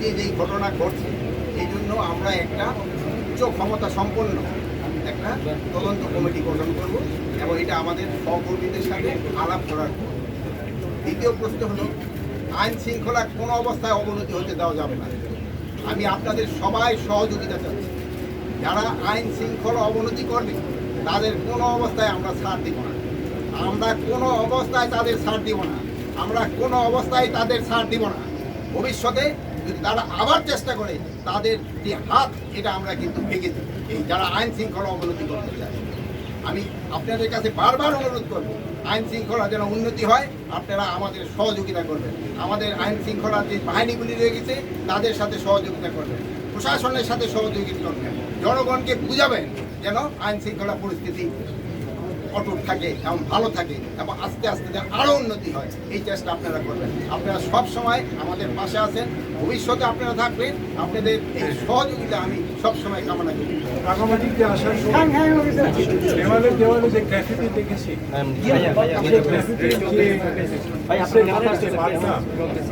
যে যেই ঘটনা ঘটছে, এই জন্য আমরা একটা উচ্চ ক্ষমতা সম্পন্ন একটা তদন্ত কমিটি গঠন করব এবং এটা আমাদের সহকর্মীদের সাথে আলাপ করার। দ্বিতীয় প্রশ্ন হলো, আইন শৃঙ্খলা কোনো অবস্থায় অবনতি হতে দেওয়া যাবে না। আমি আপনাদের সবাই সহযোগিতা চাচ্ছি। যারা আইন শৃঙ্খলা অবনতি করবে, তাদের কোনো অবস্থায় আমরা ছাড় দিব না। আমরা কোনো অবস্থায় তাদের ছাড় দিব না। আমরা কোনো অবস্থায় তাদের ছাড় দিব না। ভবিষ্যতে যদি তারা আবার চেষ্টা করে, তাদের যে হাত, এটা আমরা কিন্তু ভেঙে দিই। এই যারা আইন শৃঙ্খলা অবনতি করতে চায়। আমি আপনাদের কাছে বারবার অনুরোধ করব, আইন শৃঙ্খলা যেন উন্নতি হয়, আপনারা আমাদের সহযোগিতা করবেন। আমাদের আইন শৃঙ্খলার যে বাহিনীগুলি রয়ে গেছে তাদের সাথে সহযোগিতা করবেন। প্রশাসনের সাথে সহযোগিতা করবেন। জনগণকে বুঝাবেন যেন আইন শৃঙ্খলা পরিস্থিতি অটুট থাকে এবং ভালো থাকে এবং আস্তে আস্তে যেন আরও উন্নতি হয়। এই চেষ্টা আপনারা করবেন। আপনারা সব সময় আমাদের পাশে আছেন। ভবিষ্যতে আপনারা থাকবেন। আপনাদের এই সহযোগিতা আমি সব সময় কামনা করি। রাঙামাটিতে আসার সময় দেওয়ালে দেওয়ালে যে দেখেছি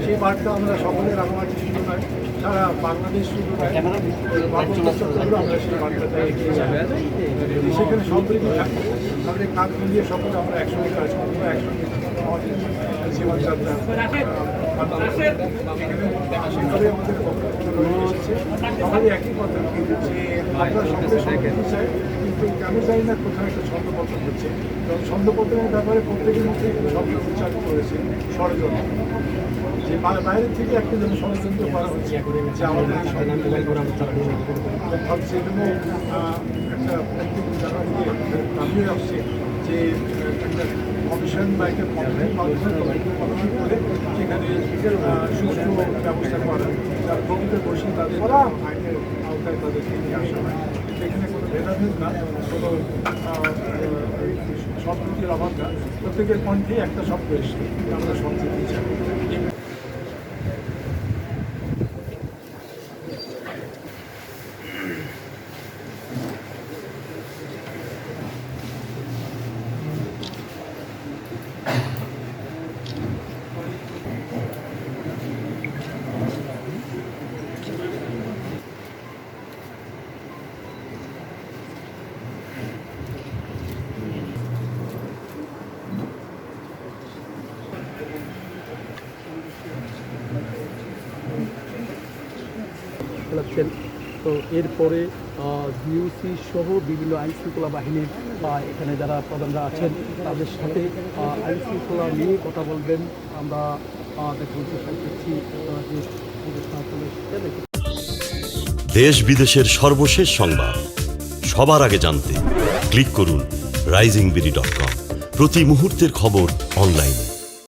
সেই বার্তা আমরা সকলে রাঙামাটি নয় সারা বাংলাদেশ নয় আমরা সেই বার্তাটা এগিয়ে যাব যদি সেখানে সম্প্রীতি থাকে তাহলে কাঁধ মিলিয়ে সকলে আমরা একসঙ্গে কাজ করব, একসঙ্গে জীবনযাত্রা আমাদের একই কথা যে কিন্তু কেন না কোথাও একটা ছন্দপতন হচ্ছে। এবং ছন্দপতনের ব্যাপারে প্রত্যেকের মধ্যে ষড়যন্ত্র। যে বা- বাইরে থেকে একটা যেন ষড়যন্ত্র করা হচ্ছে, যে আমাদের এজন্য আহ, একটা জায়গা থেকে দাবি আসছে যে একটা কমিশন বা একটা কমিটি করে সেখানে সুষ্ঠু ব্যবস্থা করা যার বসে তাদের আইনের আওতায় তাদেরকে নিয়ে আসা হয়। সেখানে কোনো ভেদাভেদ না কোনো সম্প্রীতির অভাব না। প্রত্যেকের কণ্ঠে একটা শব্দ এসছে আমরা সম্প্রীতি চাই তো এরপরে বিউসি সহ বিভিন্ন আইন শৃঙ্খলা বাহিনীর এখানে যারা প্রধানরা আছেন, তাদের সাথে আইন শৃঙ্খলা নিয়ে কথা বলবেন। আমরা। দেশ বিদেশের সর্বশেষ সংবাদ। সবার আগে জানতে ক্লিক করুন রাইজিং বিডি ডট কম। প্রতি মুহূর্তের খবর অনলাইনে।